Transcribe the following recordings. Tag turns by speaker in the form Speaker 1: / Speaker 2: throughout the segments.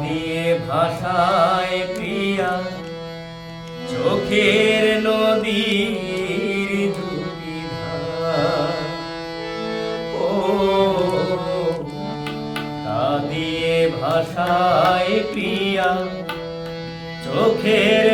Speaker 1: দিয়ে ভাষায় প্রিয়া চোখের নদীর দুটি ও তা দিয়ে ভাষায় প্রিয়া চোখের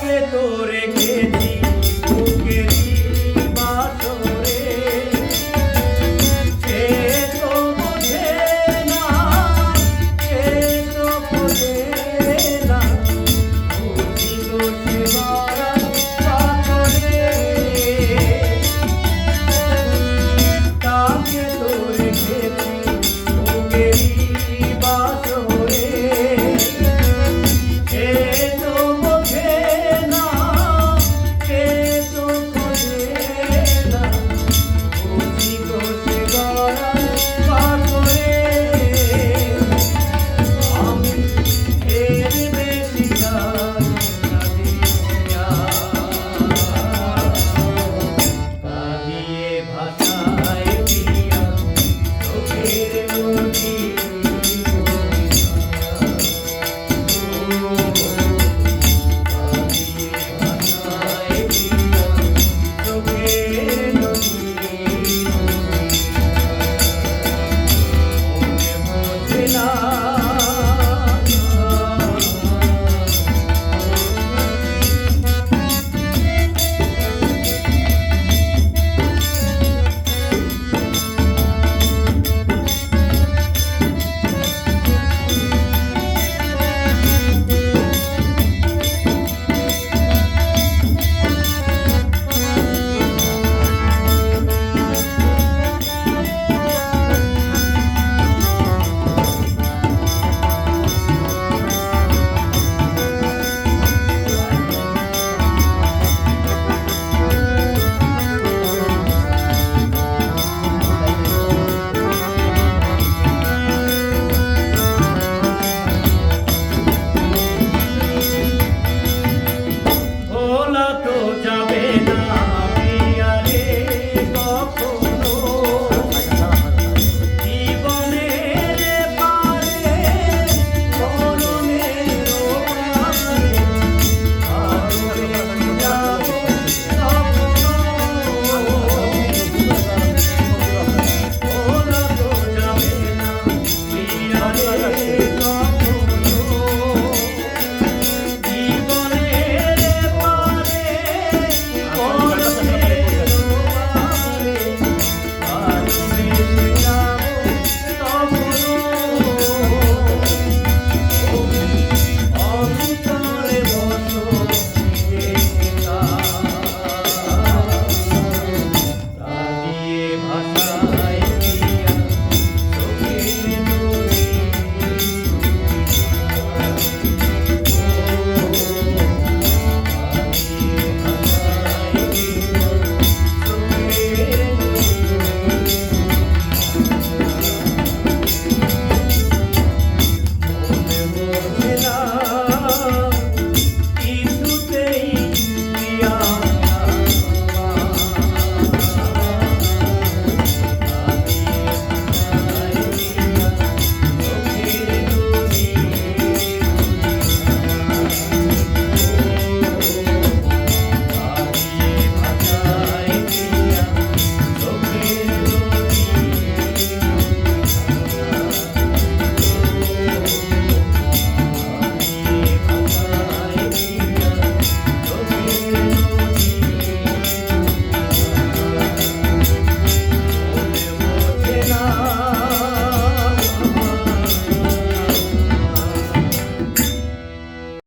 Speaker 1: কে তোরে